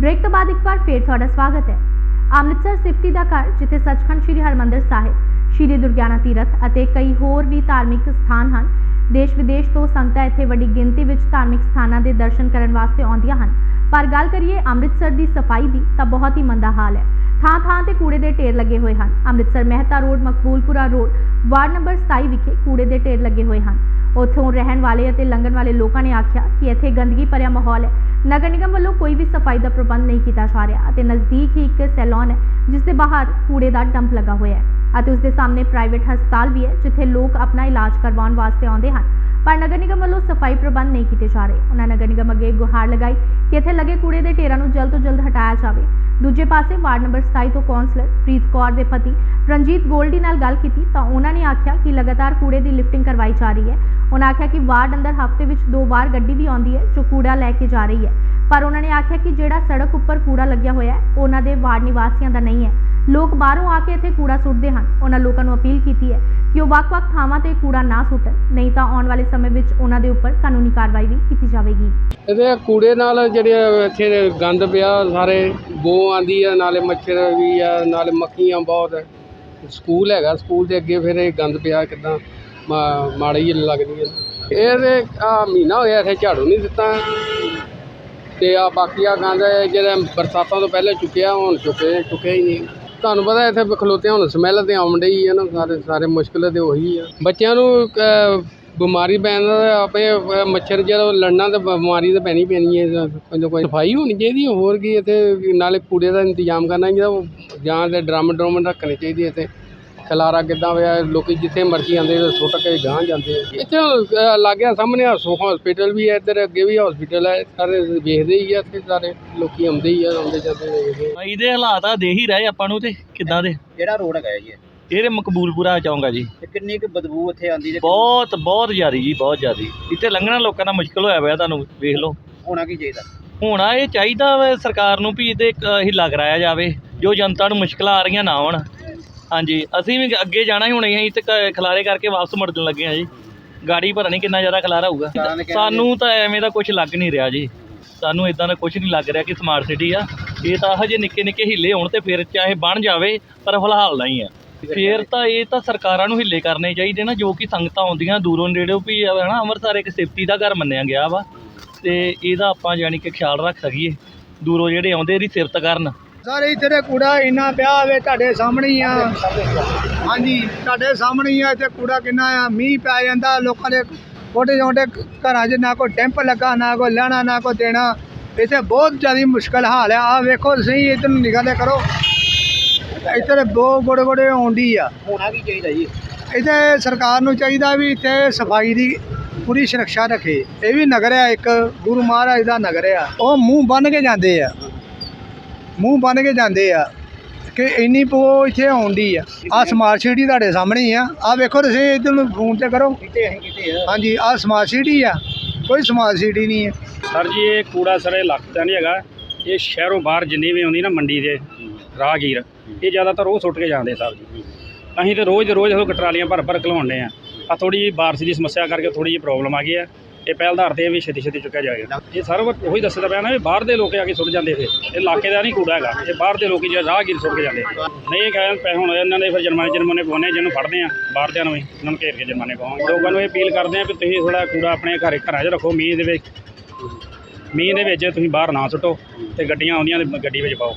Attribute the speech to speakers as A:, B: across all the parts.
A: Break ਤੋਂ ਬਾਅਦ ਇੱਕ ਵਾਰ ਫੇਰ ਤੁਹਾਡਾ ਸਵਾਗਤ ਹੈ। ਅੰਮ੍ਰਿਤਸਰ ਸਿਫਤੀ ਦਾ ਘਰ, ਜਿੱਥੇ ਸੱਚਖੰਡ ਸ੍ਰੀ ਹਰਮੰਦਰ ਸਾਹਿਬ, ਸ੍ਰੀ ਦੁਰਗਿਆਨਾ ਤੀਰਥ ਅਤੇ ਕਈ ਹੋਰ ਵੀ ਧਾਰਮਿਕ ਸਥਾਨ ਹਨ, ਦੇਸ਼ ਵਿਦੇਸ਼ ਤੋਂ ਸੰਗਤਾਂ ਇੱਥੇ ਵੱਡੀ ਗਿਣਤੀ ਵਿੱਚ ਧਾਰਮਿਕ ਸਥਾਨਾਂ ਦੇ ਦਰਸ਼ਨ ਕਰਨ ਵਾਸਤੇ ਆਉਂਦੀਆਂ ਹਨ। ਪਰ ਗੱਲ ਕਰੀਏ ਅੰਮ੍ਰਿਤਸਰ ਦੀ ਸਫ਼ਾਈ ਦੀ, ਤਾਂ ਬਹੁਤ ਹੀ ਮੰਦਾ ਹਾਲ ਹੈ। ਥਾਂ ਥਾਂ ਤੇ ਕੂੜੇ ਦੇ ਢੇਰ ਲੱਗੇ ਹੋਏ ਹਨ। Amritsar Mehta road, Makboolpura road, ward number 27 ਵਿਖੇ ਕੂੜੇ ਦੇ ਢੇਰ ਲੱਗੇ ਹੋਏ ਹਨ। ਉੱਥੋਂ ਰਹਿਣ ਵਾਲੇ ਅਤੇ ਲੰਘਣ ਵਾਲੇ ਲੋਕਾਂ ਨੇ ਆਖਿਆ ਕਿ ਇੱਥੇ ਗੰਦਗੀ ਭਰਿਆ ਮਾਹੌਲ ਹੈ। ਨਗਰ ਨਿਗਮ ਵੱਲੋਂ ਕੋਈ ਵੀ ਸਫ਼ਾਈ ਦਾ ਪ੍ਰਬੰਧ ਨਹੀਂ ਕੀਤਾ ਜਾ ਰਿਹਾ ਅਤੇ ਨਜ਼ਦੀਕ ਹੀ ਇੱਕ ਸੈਲੂਨ ਹੈ, ਜਿਸ ਦੇ ਬਾਹਰ ਕੂੜੇ ਦਾ ਡੰਪ ਲੱਗਾ ਹੋਇਆ ਹੈ ਅਤੇ ਉਸ ਦੇ ਸਾਹਮਣੇ ਪ੍ਰਾਈਵੇਟ ਹਸਪਤਾਲ ਵੀ ਹੈ, ਜਿੱਥੇ ਲੋਕ ਆਪਣਾ ਇਲਾਜ ਕਰਵਾਉਣ ਵਾਸਤੇ ਆਉਂਦੇ ਹਨ। ਪਰ ਨਗਰ ਨਿਗਮ ਵੱਲੋਂ ਸਫ਼ਾਈ ਪ੍ਰਬੰਧ ਨਹੀਂ ਕੀਤੇ ਜਾ ਰਹੇ। ਉਹਨਾਂ ਨਗਰ ਨਿਗਮ ਅੱਗੇ ਗੁਹਾਰ ਲਗਾਈ ਕਿ ਇੱਥੇ ਲੱਗੇ ਕੂੜੇ ਦੇ ਢੇਰਾਂ ਨੂੰ ਜਲਦ ਤੋਂ ਜਲਦ ਹਟਾਇਆ ਜਾਵੇ। ਦੂਜੇ ਪਾਸੇ ਵਾਰਡ ਨੰਬਰ 27 ਤੋਂ ਕੌਂਸਲਰ ਪ੍ਰੀਤ ਕੌਰ ਦੇ ਪਤੀ ਰਣਜੀਤ ਗੋਲਡੀ ਨਾਲ ਗੱਲ ਕੀਤੀ ਤਾਂ ਉਹਨਾਂ ਨੇ ਆਖਿਆ ਕਿ ਲਗਾਤਾਰ ਕੂੜੇ ਦੀ ਲਿਫਟਿੰਗ ਕਰਵਾਈ ਜਾ ਰਹੀ ਹੈ। ਉਹਨਾਂ ਆਖਿਆ ਕਿ ਵਾਰਡ ਅੰਦਰ ਹਫ਼ਤੇ ਵਿੱਚ ਦੋ ਵਾਰ ਗੱਡੀ ਵੀ ਆਉਂਦੀ ਹੈ ਜੋ ਕੂੜਾ ਲੈ ਕੇ ਜਾ ਰਹੀ ਹੈ। ਪਰ ਉਹਨਾਂ ਨੇ ਆਖਿਆ ਕਿ ਜਿਹੜਾ ਸੜਕ ਉੱਪਰ ਕੂੜਾ ਲੱਗਿਆ ਹੋਇਆ ਹੈ, ਉਹਨਾਂ ਦੇ ਵਾਰਡ ਨਿਵਾਸੀਆਂ ਦਾ ਨਹੀਂ ਹੈ। ਲੋਕ ਬਾਹਰੋਂ ਆ ਕੇ ਇੱਥੇ ਕੂੜਾ ਸੁੱਟਦੇ ਹਨ। ਉਹਨਾਂ ਲੋਕਾਂ ਨੂੰ ਅਪੀਲ ਕੀਤੀ ਹੈ ਕਿ ਉਹ ਵੱਖ-ਵੱਖ ਥਾਵਾਂ ਤੇ ਕੂੜਾ ਨਾ ਸੁੱਟਣ। ਨਹੀਂ ਤਾਂ ਆਉਣ ਵਾਲੇ ਸਮੇਂ ਵਿੱਚ ਉਹਨਾਂ ਦੇ ਉੱਪਰ ਕਾਨੂੰਨੀ ਕਾਰਵਾਈ ਵੀ ਕੀਤੀ ਜਾਵੇਗੀ।
B: ਇਹਦੇ ਕੂੜੇ ਨਾਲ ਜਿਹੜੇ ਇੱਥੇ ਗੰਦ ਪਿਆ, ਸਾਰੇ ਬੋ ਆਂਦੀ ਆ, ਨਾਲੇ ਮੱਛਰ ਵੀ ਆ, ਨਾਲੇ ਮੱਖੀਆਂ ਬਹੁਤ ਸਕੂਲ ਹੈਗਾ, ਸਕੂਲ ਦੇ ਅੱਗੇ ਫਿਰ ਇਹ ਗੰਦ ਪਿਆ ਕਿਦਾਂ ਮਾੜੀ ਜਿਹੀ ਲੱਗਦੀ ਹੈ ਇਹਦੇ ਆ ਮਹੀਨਾ ਹੋਇਆ ਇੱਥੇ ਝਾੜੂ ਨਹੀਂ ਦਿੱਤਾ। ਤੇ ਆ ਬਾਕੀ ਆ ਗੰਦ ਜਿਹੜਾ ਬਰਸਾਤਾਂ ਤੋਂ ਪਹਿਲੇ ਚੁੱਕਿਆ, ਹੁਣ ਚੁੱਕੇ, ਚੁੱਕਿਆ ਹੀ ਨਹੀਂ। ਤੁਹਾਨੂੰ ਪਤਾ ਇੱਥੇ ਖਲੋਤੇ ਹੁਣ ਸਮੈਲ ਤੇ ਆਉਣ ਡਈ ਆ ਨਾ ਸਾਰੇ ਸਾਰੇ ਮੁਸ਼ਕਿਲ ਤੇ ਉਹੀ ਆ। ਬੱਚਿਆਂ ਨੂੰ ਅਹ, ਬਿਮਾਰੀ ਪੈਣ ਦਾ ਆਪੇ ਅਹ, ਮੱਛਰ ਜਦੋਂ ਲੜਨਾ ਤਾਂ ਬਿਮਾਰੀ ਤਾਂ ਪੈਣੀ ਪੈਣੀ ਹੈ ਕੋਈ ਨਾ ਕੋਈ ਸਫ਼ਾਈ ਹੋਣੀ ਚਾਹੀਦੀ ਹੈ ਹੋਰ ਕੀ ਇੱਥੇ ਨਾਲੇ ਕੂੜੇ ਦਾ ਇੰਤਜ਼ਾਮ ਕਰਨਾ ਚਾਹੀਦਾ ਜਾਂ ਤੇ ਡਰਮ ਡਰਮ ਰੱਖਣੇ ਚਾਹੀਦੇ ਇੱਥੇ। ਖਲਾਰਾ ਕਿੱਦਾਂ ਹੋਇਆ? ਲੋਕੀ ਜਿੱਥੇ ਮਰਜ਼ੀ ਆਉਂਦੇ ਸੁੱਟ ਕੇ ਗਾਂ ਜਾਂਦੇ ਆ। ਇੱਥੇ ਅਹ, ਲਾਗੇ ਸਾਹਮਣੇ ਹਸਪੀਟਲ ਵੀ ਹੈ ਇੱਧਰ ਅੱਗੇ ਵੀ ਹਸਪੀਟਲ ਹੈ ਸਾਰੇ ਵੇਖਦੇ ਹੀ ਆ ਇੱਥੇ ਸਾਰੇ ਲੋਕੀ ਆਉਂਦੇ ਹੀ ਆ ਆਉਂਦੇ ਜਾਂਦੇ ਵੇਖਦੇ ਆ।
C: ਇਹਦੇ ਹਾਲਾਤ ਆ ਦੇ ਹੀ ਰਹੇ ਆਪਾਂ ਨੂੰ ਤੇ ਕਿੱਦਾਂ ਦੇ?
D: ਕਿਹੜਾ ਰੋਡ ਹੈਗਾ ਜੀ ਇਹ?
C: ਇਹਦੇ ਮਕਬੂਲਪੁਰਾ ਚਾਉਂਗਾ ਜੀ।
D: ਤੇ ਕਿੰਨੀ ਕੁ ਬਦਬੂ ਇੱਥੇ ਆਉਂਦੀ ਤੇ
C: ਬਹੁਤ ਬਹੁਤ ਜ਼ਿਆਦੀ ਜੀ ਬਹੁਤ ਜ਼ਿਆਦੀ। ਇੱਥੇ ਲੰਘਣਾ ਲੋਕਾਂ ਦਾ ਮੁਸ਼ਕਲ ਹੋਇਆ ਪਿਆ ਤੁਹਾਨੂੰ ਵੇਖ ਲਓ।
D: ਹੋਣਾ ਕੀ ਚਾਹੀਦਾ?
C: ਹੁਣ ਇਹ ਚਾਹੀਦਾ ਵਾ ਸਰਕਾਰ ਨੂੰ ਵੀ ਇਹਦੇ ਇੱਕ ਹਿੱਲਾ ਕਰਾਇਆ ਜਾਵੇ ਜੋ ਜਨਤਾ ਨੂੰ ਮੁਸ਼ਕਲਾਂ ਆ ਰਹੀਆਂ ਨਾ ਆਉਣ। ਹਾਂਜੀ ਅਸੀਂ ਵੀ ਅੱਗੇ ਜਾਣਾ ਹੀ ਹੁਣ ਅਸੀਂ ਤੇ ਕ- ਖਿਲਾਰੇ ਕਰਕੇ ਵਾਪਸ ਮੁੜਨ ਲੱਗੇ ਆ ਜੀ। ਗਾੜੀ ਪਤਾ ਨਹੀਂ ਕਿੰਨਾ ਜ਼ਿਆਦਾ ਖਲਾਰਾ ਹੋਊਗਾ। ਸਾਨੂੰ ਤਾਂ ਐਵੇਂ ਦਾ ਕੁਝ ਲੱਗ ਨਹੀਂ ਰਿਹਾ ਜੀ। ਸਾਨੂੰ ਇਦਾਂ ਦਾ ਕੁਝ ਨਹੀਂ ਲੱਗ ਰਿਹਾ ਕਿ ਸਮਾਰਟ ਸਿਟੀ ਆ। ਇਹ ਤਾਂ ਹਜੇ ਨਿੱਕੇ ਨਿੱਕੇ ਹਿੱਲੇ ਹੋਣ ਤੇ ਫਿਰ ਚਾਹੇ ਬਣ ਜਾਵੇ ਪਰ ਫਿਲਹਾਲ ਨਹੀਂ ਆ। ਫਿਰ ਤਾਂ ਇਹ ਤਾਂ ਸਰਕਾਰਾਂ ਨੂੰ ਹਿੱਲੇ ਕਰਨੇ ਚਾਹੀਦੇ ਨਾ ਜੋ ਕਿ ਸੰਗਤਾਂ ਆਉਂਦੀਆਂ ਦੂਰੋਂ ਨੇੜਿਓਂ ਵੀ ਹੈ ਨਾ ਅੰਮ੍ਰਿਤਸਰ ਇੱਕ ਸੇਫਟੀ ਦਾ ਘਰ ਮੰਨਿਆ ਗਿਆ ਵਾ। ਤੇ ਇਹਦਾ ਆਪਾਂ ਯਾਨੀ ਕਿ ਖਿਆਲ ਰੱਖ ਸਕੀਏ। ਦੂਰੋਂ ਜਿਹੜੇ ਆਉਂਦੇ ਇਹਦੀ ਸਿਫਤ ਕਰਨ।
E: ਸਾਰੇ ਇੱਥੇ ਤੇ ਕੂੜਾ ਇੰਨਾ ਪਿਆ ਹੋਵੇ ਤੁਹਾਡੇ ਸਾਹਮਣੇ ਹੀ ਆ। ਹਾਂਜੀ ਤੁਹਾਡੇ ਸਾਹਮਣੇ ਹੀ ਆ ਇੱਥੇ ਕੂੜਾ ਕਿੰਨਾ ਆ ਮੀਂਹ ਪੈ ਜਾਂਦਾ ਲੋਕਾਂ ਦੇ ਛੋਟੇ ਛੋਟੇ ਘਰਾਂ 'ਚ ਨਾ ਕੋਈ ਟੈਂਪ ਲੱਗਾ ਨਾ ਕੋਈ ਲੈਣਾ ਨਾ ਕੋਈ ਦੇਣਾ। ਇੱਥੇ ਬਹੁਤ ਜ਼ਿਆਦਾ ਮੁਸ਼ਕਲ ਹਾਲ ਆ। ਆ ਵੇਖੋ ਤੁਸੀਂ ਇੱਧਰ ਨੂੰ ਨਿਗਾਹ ਕਰੋ। ਇੱਥੇ ਤੇ ਬਹੁਤ ਗੋੜੇ ਗੋੜੇ ਆਉਂਦੀ ਆ।
D: ਹੋਣਾ ਕੀ ਚਾਹੀਦਾ ਜੀ?
E: ਇੱਥੇ ਸਰਕਾਰ ਨੂੰ ਚਾਹੀਦਾ ਵੀ ਇੱਥੇ ਸਫ਼ਾਈ ਦੀ ਪੂਰੀ ਸੁਰੱਖਿਆ ਰੱਖੇ। ਇਹ ਵੀ ਨਗਰ ਆ ਇੱਕ ਗੁਰੂ ਮਹਾਰਾਜ ਦਾ ਨਗਰ ਆ। ਉਹ ਮੂੰਹ ਬੰਨ ਕੇ ਜਾਂਦੇ ਆ। ਮੂੰਹ ਬੰਨ ਕੇ ਜਾਂਦੇ ਆ ਕਿ ਇੰਨੀ ਪੋ ਇੱਥੇ ਆਉਂਦੀ ਆ। ਆ? ਸਮਾਰਟ ਸਿਟੀ ਤੁਹਾਡੇ ਸਾਹਮਣੇ ਹੀ ਆ। ਆ ਵੇਖੋ ਤੁਸੀਂ ਇੱਧਰ ਨੂੰ ਫੋਨ ਤੇ ਕਰੋ।
D: ਕਿਤੇ ਅਸੀਂ ਕਿਤੇ ਆ?
E: ਹਾਂਜੀ ਆ ਸਮਾਰਟ ਸਿਟੀ ਆ। ਕੋਈ ਸਮਾਰਟ ਸਿਟੀ ਨਹੀਂ ਹੈ
F: ਸਰ ਜੀ ਇਹ ਕੂੜਾ ਸਰ ਇਹ ਲੱਖਦਾ ਨਹੀਂ ਹੈਗਾ। ਇਹ ਸ਼ਹਿਰੋਂ ਬਾਹਰ ਜਿੰਨੀ ਵੀ ਆਉਂਦੀ ਨਾ ਮੰਡੀ ਦੇ ਰਾਹਗੀਰ ਇਹ ਜ਼ਿਆਦਾਤਰ ਉਹ ਸੁੱਟ ਕੇ ਜਾਂਦੇ ਸਾਹਿਬ ਜੀ। ਅਸੀਂ ਤੇ ਰੋਜ਼ ਦੇ ਰੋਜ਼ ਉਹ ਟਰਾਲੀਆਂ ਭਰ ਭਰ ਘਲਵਾਉਂਦੇ ਆ। ਆ ਥੋੜੀ ਜਿਹੀ ਬਾਰਿਸ਼ ਦੀ ਸਮੱਸਿਆ ਕਰਕੇ ਥੋੜੀ ਜਿਹੀ ਪ੍ਰੋਬਲਮ ਆ ਗਈ ਆ। ਇਹ ਪਹਿਲ ਆਧਾਰ ਤੇ ਇਹ ਵੀ ਛੇਤੀ ਛੇਤੀ ਚੁੱਕਿਆ ਜਾਏਗਾ। ਇਹ ਸਰ ਉਹੀ ਦੱਸਦਾ ਪਿਆ ਨਾ ਵੀ ਬਾਹਰ ਦੇ ਲੋਕ ਆ ਕੇ ਸੁੱਟ ਜਾਂਦੇ ਫਿਰ। ਇਹ ਇਲਾਕੇ ਦਾ ਨਹੀਂ ਕੂੜਾ ਹੈਗਾ। ਇਹ ਬਾਹਰ ਦੇ ਲੋਕੀ ਜਿਹੜੇ ਰਾਹਗੀਰ ਸੁੱਟ ਕੇ ਜਾਂਦੇ ਨਹੀਂ, ਇਹ ਕਹਿੰਦੇ ਪੈ ਹੁਣ ਇਹਨਾਂ ਦੇ ਫਿਰ ਜੁਰਮਾਨੇ ਜੁਰਮਾਨੇ ਪਾਉਂਦੇ ਜਿਹਨੂੰ ਫੜਦੇ ਆ, ਬਾਹਰ ਦਿਆਂ ਨੂੰ ਵੀ, ਇਹਨਾਂ ਨੂੰ ਘੇਰ ਕੇ ਜੁਰਮਾਨੇ ਪਾਵਾਂਗੇ ਲੋਕਾਂ ਨੂੰ ਇਹ ਅਪੀਲ ਕਰਦੇ ਆ ਕਿ ਤੁਸੀਂ ਥੋੜਾ ਕੂੜਾ ਆਪਣੇ ਘਰੇ ਘਰਾਂ 'ਚ ਰੱਖੋ, ਮੀਂਹ ਦੇ ਵਿੱਚ। ਮੀਂਹ ਦੇ ਵਿੱਚ ਤੁਸੀਂ ਬਾਹਰ ਨਾ ਸੁੱਟੋ ਤੇ ਗੱਡੀਆਂ ਆਉਂਦੀਆਂ ਤੇ ਗੱਡੀ ਵਿੱਚ ਪਾਓ।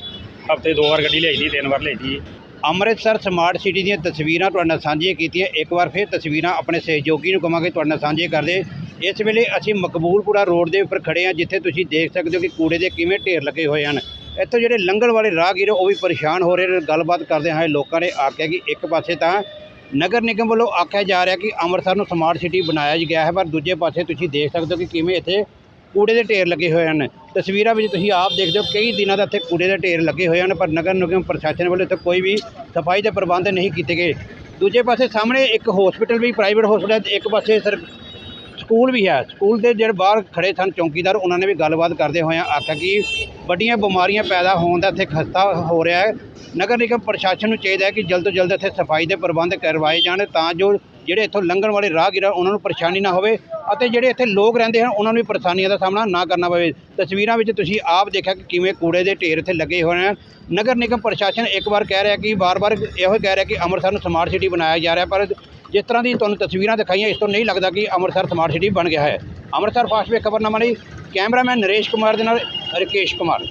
F: ਹਫ਼ਤੇ ਦੋ ਵਾਰ ਗੱਡੀ ਲਿਆਈਦੀ ਤਿੰਨ ਵਾਰ ਲਿਆਈਦੀ
D: ਅੰਮ੍ਰਿਤਸਰ ਸਮਾਰਟ ਸਿਟੀ ਦੀਆਂ ਤਸਵੀਰਾਂ ਤੁਹਾਡੇ ਨਾਲ ਸਾਂਝੀਆਂ ਕੀਤੀਆਂ। ਇੱਕ ਵਾਰ ਫਿਰ ਤਸਵੀਰਾਂ ਆਪਣੇ ਸਹਿਯੋਗੀ ਨੂੰ ਕਵਾਂਗੇ, ਤੁਹਾਡੇ ਨਾਲ ਸਾਂਝੇ ਕਰਦੇ ਇਸ ਵੇਲੇ ਅਸੀਂ ਮਕਬੂਲਪੁਰਾ ਰੋਡ ਦੇ ਉੱਪਰ ਖੜੇ ਹਾਂ, ਜਿੱਥੇ ਤੁਸੀਂ ਦੇਖ ਸਕਦੇ ਹੋ ਕਿ ਕੂੜੇ ਦੇ ਕਿਵੇਂ ਢੇਰ ਲੱਗੇ ਹੋਏ ਹਨ। ਇੱਥੋਂ ਜਿਹੜੇ ਲੰਘਣ ਵਾਲੇ ਰਾਹਗੀਰ, ਉਹ ਵੀ ਪਰੇਸ਼ਾਨ ਹੋ ਰਹੇ ਨੇ। ਗੱਲਬਾਤ ਕਰਦੇ ਹਾਂ ਲੋਕਾਂ ਨੇ ਆਖਿਆ ਕਿ ਇੱਕ ਪਾਸੇ ਤਾਂ ਨਗਰ ਨਿਗਮ ਵੱਲੋਂ ਆਖਿਆ ਜਾ ਰਿਹਾ ਕਿ ਅੰਮ੍ਰਿਤਸਰ ਨੂੰ ਸਮਾਰਟ ਸਿਟੀ ਬਣਾਇਆ ਗਿਆ ਹੈ, ਪਰ ਦੂਜੇ ਪਾਸੇ ਤੁਸੀਂ ਦੇਖ ਸਕਦੇ ਹੋ ਕਿ ਕਿਵੇਂ ਇੱਥੇ ਕੂੜੇ ਦੇ ਢੇਰ ਲੱਗੇ ਹੋਏ ਹਨ। ਤਸਵੀਰਾਂ ਵਿੱਚ ਤੁਸੀਂ ਆਪ ਦੇਖਦੇ ਹੋ, ਕਈ ਦਿਨਾਂ ਦਾ ਇੱਥੇ ਕੂੜੇ ਦੇ ਢੇਰ ਲੱਗੇ ਹੋਏ ਹਨ, ਪਰ ਨਗਰ ਨਿਗਮ ਪ੍ਰਸ਼ਾਸਨ ਵੱਲੋਂ ਇੱਥੇ ਕੋਈ ਵੀ ਸਫ਼ਾਈ ਦੇ ਪ੍ਰਬੰਧ ਨਹੀਂ ਕੀਤੇ ਗਏ। ਦੂਜੇ ਪਾਸੇ ਸਾਹਮਣੇ ਇੱਕ ਹਸਪੀਟਲ ਵੀ ਪ੍ਰਾਈਵੇਟ ਹਸਪੀਟਲ ਹੈ, ਇੱਕ ਪਾਸੇ ਸਰ ਸਕੂਲ ਵੀ ਹੈ। ਸਕੂਲ ਦੇ ਜਿਹੜੇ ਬਾਹਰ ਖੜੇ ਸਨ ਚੌਕੀਦਾਰ, ਉਹਨਾਂ ਨੇ ਵੀ ਗੱਲਬਾਤ ਕਰਦੇ ਹੋਏ ਆਖਿਆ ਕਿ ਵੱਡੀਆਂ ਬਿਮਾਰੀਆਂ ਪੈਦਾ ਹੋਣ ਦਾ ਇੱਥੇ ਖਸਤਾ ਹੋ ਰਿਹਾ ਹੈ। ਨਗਰ ਨਿਗਮ ਪ੍ਰਸ਼ਾਸਨ ਨੂੰ ਚਾਹੀਦਾ ਹੈ ਕਿ ਜਲਦ ਤੋਂ ਜਲਦ ਇੱਥੇ ਸਫ਼ਾਈ ਦੇ ਪ੍ਰਬੰਧ ਕਰਵਾਏ ਜਾਣ ਤਾਂ ਜੋ ਜਿਹੜੇ ਇੱਥੋਂ ਲੰਘਣ ਵਾਲੇ ਰਾਹਗੀਰ ਉਹਨਾਂ ਨੂੰ ਪਰੇਸ਼ਾਨੀ ਨਾ ਹੋਵੇ ਅਤੇ ਜਿਹੜੇ ਇੱਥੇ ਲੋਕ ਰਹਿੰਦੇ ਹਨ, ਉਹਨਾਂ ਨੂੰ ਵੀ ਪਰੇਸ਼ਾਨੀਆਂ ਦਾ ਸਾਹਮਣਾ ਨਾ ਕਰਨਾ ਪਵੇ। ਤਸਵੀਰਾਂ ਵਿੱਚ ਤੁਸੀਂ ਆਪ ਦੇਖਿਆ ਕਿ ਕਿਵੇਂ ਕੂੜੇ ਦੇ ਢੇਰ ਇੱਥੇ ਲੱਗੇ ਹੋਏ ਹਨ। ਨਗਰ ਨਿਗਮ ਪ੍ਰਸ਼ਾਸਨ ਇੱਕ ਵਾਰ ਕਹਿ ਰਿਹਾ ਕਿ ਵਾਰ-ਵਾਰ ਇਹੋ ਕਹਿ ਰਿਹਾ ਕਿ ਅੰਮ੍ਰਿਤਸਰ ਨੂੰ ਸਮਾਰਟ ਸਿਟੀ ਬਣਾਇਆ ਜਾ ਰਿਹਾ, ਪਰ ਜਿਸ ਤਰ੍ਹਾਂ ਦੀ ਤੁਹਾਨੂੰ ਤਸਵੀਰਾਂ ਦਿਖਾਈਆਂ, ਇਸ ਤੋਂ ਨਹੀਂ ਲੱਗਦਾ ਕਿ ਅੰਮ੍ਰਿਤਸਰ ਸਮਾਰਟ ਸਿਟੀ ਬਣ ਗਿਆ ਹੈ। ਅੰਮ੍ਰਿਤਸਰ ਫਾਸਟ ਖਬਰਨਾਮਾ ਲਈ ਕੈਮਰਾਮੈਨ ਨਰੇਸ਼ ਕੁਮਾਰ ਦੇ ਨਾਲ ਰਕੇਸ਼ ਕੁਮਾਰ।